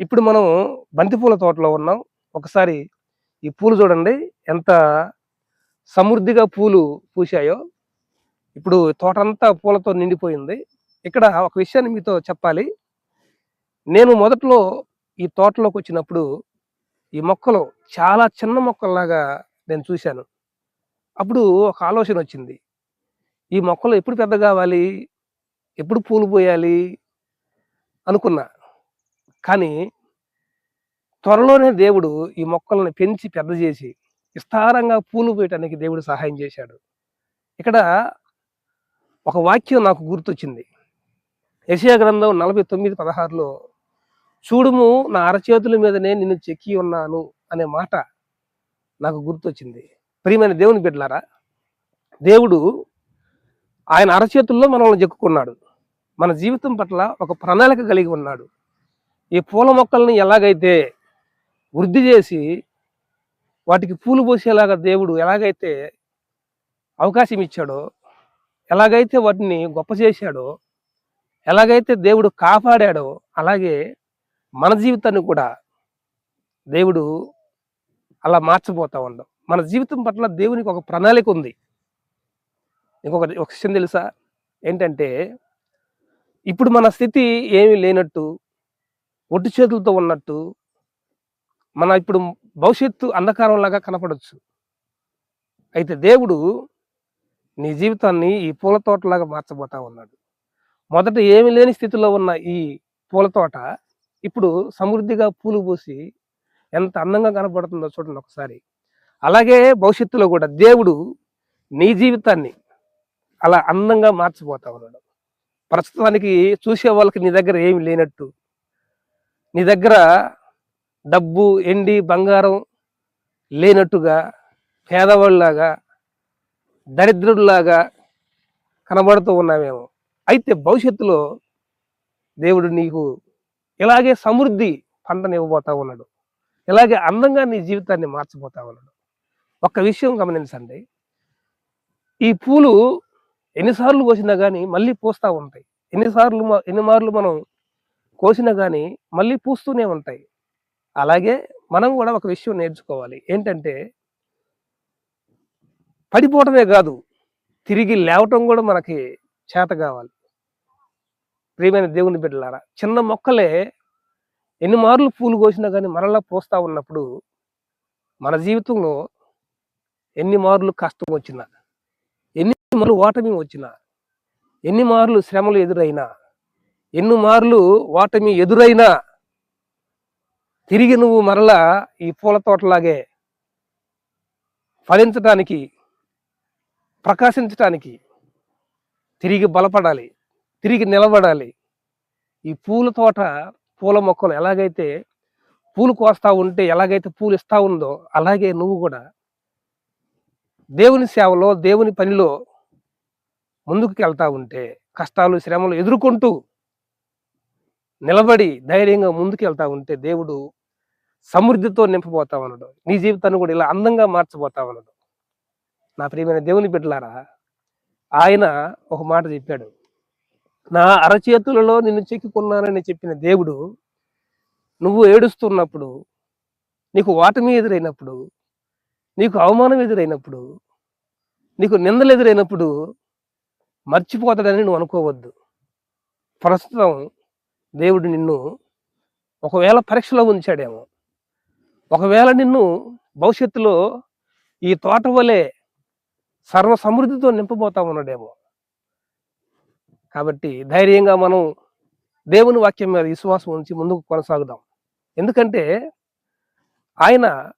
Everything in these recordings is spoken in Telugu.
ఇప్పుడు మనం బంతిపూల తోటలో ఉన్నాం. ఒకసారి ఈ పూలు చూడండి. ఎంత సమృద్ధిగా పూలు పూసాయో ఇప్పుడు తోట అంతా పూలతో నిండిపోయింది. ఇక్కడ ఒక విషయాన్ని మీతో చెప్పాలి. నేను మొదట్లో ఈ తోటలోకి వచ్చినప్పుడు ఈ మొక్కలు చాలా చిన్న మొక్కల్లాగా నేను చూశాను. అప్పుడు ఒక ఆలోచన వచ్చింది. ఈ మొక్కలు ఎప్పుడు పెద్ద కావాలి ఎప్పుడు పూలు పోయాలి? అనుకున్నా. కానీ త్వరలోనే దేవుడు ఈ మొక్కలను పెంచి పెద్ద చేసి విస్తారంగా పూలు పోయటానికి దేవుడు సహాయం చేశాడు. ఇక్కడ ఒక వాక్యం నాకు గుర్తొచ్చింది. యశయ గ్రంథం నలభై తొమ్మిది పదహారులో చూడుము నా అరచేతుల మీదనే నిన్ను చెక్కి ఉన్నాను అనే మాట నాకు గుర్తొచ్చింది. ప్రియమైన దేవుని బిడ్డలారా దేవుడు ఆయన అరచేతుల్లో మనల్ని చెక్కుకున్నాడు. మన జీవితం పట్ల ఒక ప్రణాళిక కలిగి ఉన్నాడు. ఈ పూల మొక్కల్ని ఎలాగైతే వృద్ధి చేసి వాటికి పూలు పోసేలాగా దేవుడు ఎలాగైతే అవకాశం ఇచ్చాడో ఎలాగైతే వాటిని గొప్ప చేశాడో ఎలాగైతే దేవుడు కాపాడాడో అలాగే మన జీవితాన్ని కూడా దేవుడు అలా మార్చిపోతూ ఉండవు మన జీవితం పట్ల దేవునికి ఒక ప్రణాళిక ఉంది. ఇంకొక ఒక విషయం తెలుసా? ఏంటంటే ఇప్పుడు మన స్థితి ఏమీ లేనట్టు ఒట్టి చేతులతో ఉన్నట్టు మన ఇప్పుడు భవిష్యత్తు అంధకారంలాగా కనపడవచ్చు అయితే దేవుడు నీ జీవితాన్ని ఈ పూల తోటలాగా మార్చబోతా ఉన్నాడు. మొదట ఏమి లేని స్థితిలో ఉన్న ఈ పూల తోట ఇప్పుడు సమృద్ధిగా పూలు పూసి ఎంత అందంగా కనపడుతుందో చూడండి ఒకసారి. అలాగే భవిష్యత్తులో కూడా దేవుడు నీ జీవితాన్ని అలా అందంగా మార్చిపోతా ఉన్నాడు. ప్రస్తుతానికి చూసే వాళ్ళకి నీ దగ్గర ఏమి లేనట్టు నీ దగ్గర డబ్బు ఎండి బంగారం లేనట్టుగా పేదవాళ్ళలాగా దరిద్రుడిలాగా కనబడుతూ ఉన్నామేమో అయితే భవిష్యత్తులో దేవుడు నీకు ఇలాగే సమృద్ధి పంటని ఇవ్వబోతా ఉన్నాడు. ఇలాగే అందంగా నీ జీవితాన్ని మార్చబోతా ఉన్నాడు. ఒక్క విషయం గమనించండి. ఈ పూలు ఎన్నిసార్లు కోసినా కానీ మళ్ళీ పూస్తూ ఉంటాయి. ఎన్నిసార్లు ఎన్ని మార్లు మనం కోసినా కానీ మళ్ళీ పూస్తూనే ఉంటాయి. అలాగే మనం కూడా ఒక విషయం నేర్చుకోవాలి. ఏంటంటే పడిపోవటమే కాదు తిరిగి లేవటం కూడా మనకి చేత కావాలి. ప్రియమైన దేవుని బిడ్డలారా చిన్న మొక్కలే ఎన్ని మార్లు పూలు కోసినా కానీ మరలా పూస్తూ ఉన్నప్పుడు మన జీవితంలో ఎన్ని మార్లు కష్టం వచ్చినా ఎన్ని మార్లు ఓటమి వచ్చినా ఎన్ని మార్లు శ్రమలు ఎదురైనా ఎన్నుమార్లు ఓటమి ఎదురైనా తిరిగి నువ్వు మరలా ఈ పూల తోటలాగే ఫలించటానికి ప్రకాశించటానికి తిరిగి బలపడాలి తిరిగి నిలబడాలి. ఈ పూల తోట పూల మొక్కలు ఎలాగైతే పూలు కోస్తా ఉంటే ఎలాగైతే పూలు ఇస్తా ఉందో అలాగే నువ్వు కూడా దేవుని సేవలో దేవుని పనిలో ముందుకు వెళ్తా ఉంటే కష్టాలు శ్రమలు ఎదుర్కొంటూ నిలబడి ధైర్యంగా ముందుకు వెళ్తా ఉంటే దేవుడు సమృద్ధితో నింపబోతా ఉన్నాడు. నీ జీవితాన్ని కూడా ఇలా అందంగా మార్చబోతా ఉన్నాడు. నా ప్రియమైన దేవుని బిడ్డలారా ఆయన ఒక మాట చెప్పాడు. నా అరచేతులలో నిన్ను చెక్కుకున్నానని చెప్పిన దేవుడు నువ్వు ఏడుస్తున్నప్పుడు నీకు ఓటమి ఎదురైనప్పుడు నీకు అవమానం ఎదురైనప్పుడు నీకు నిందలు ఎదురైనప్పుడు మర్చిపోతాడని నువ్వు అనుకోవద్దు. ప్రస్తుతం దేవుడు నిన్ను ఒకవేళ పరీక్షలో ఉంచాడేమో ఒకవేళ నిన్ను భవిష్యత్తులో ఈ తోట వలె సర్వ సమృద్ధితో నింపబోతా ఉన్నాడేమో. కాబట్టి ధైర్యంగా మనం దేవుని వాక్యం మీద విశ్వాసం ఉంచి ముందుకు కొనసాగుదాం. ఎందుకంటే ఆయన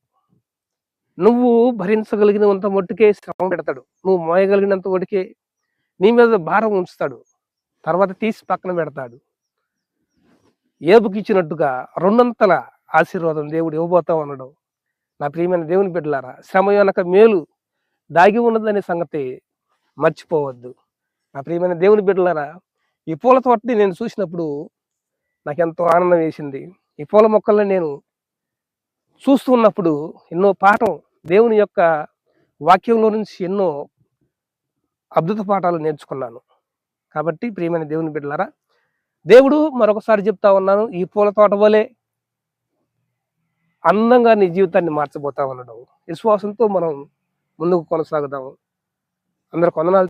నువ్వు భరించగలిగినంత మట్టుకే శ్రమ పెడతాడు. నువ్వు మోయగలిగినంత మటుకే నీ మీద భారం ఉంచుతాడు. తర్వాత తీసి పక్కన పెడతాడు. ఏబుకి ఇచ్చినట్టుగా రెండంతల ఆశీర్వాదం దేవుడు ఇవ్వబోతా ఉన్నాడు. నా ప్రియమైన దేవుని బిడ్డలారా శ్రమ వెనక మేలు దాగి ఉన్నదనే సంగతి మర్చిపోవద్దు. నా ప్రియమైన దేవుని బిడ్డలారా ఈ పూల తోటని నేను చూసినప్పుడు నాకు ఎంతో ఆనందం వేసింది. ఈ పూల మొక్కల్ని నేను చూస్తూ ఉన్నప్పుడు ఎన్నో పాఠం దేవుని యొక్క వాక్యంలో నుంచి ఎన్నో అద్భుత పాఠాలు నేర్చుకున్నాను. కాబట్టి ప్రియమైన దేవుని బిడ్డలారా దేవుడు మరొకసారి చెప్తా ఉన్నాను ఈ పూల తోట వలె అందంగా నీ జీవితాన్ని మార్చబోతా ఉండడం విశ్వాసంతో మనం ముందుకు కొనసాగుదాము. అందరు కొందనాలు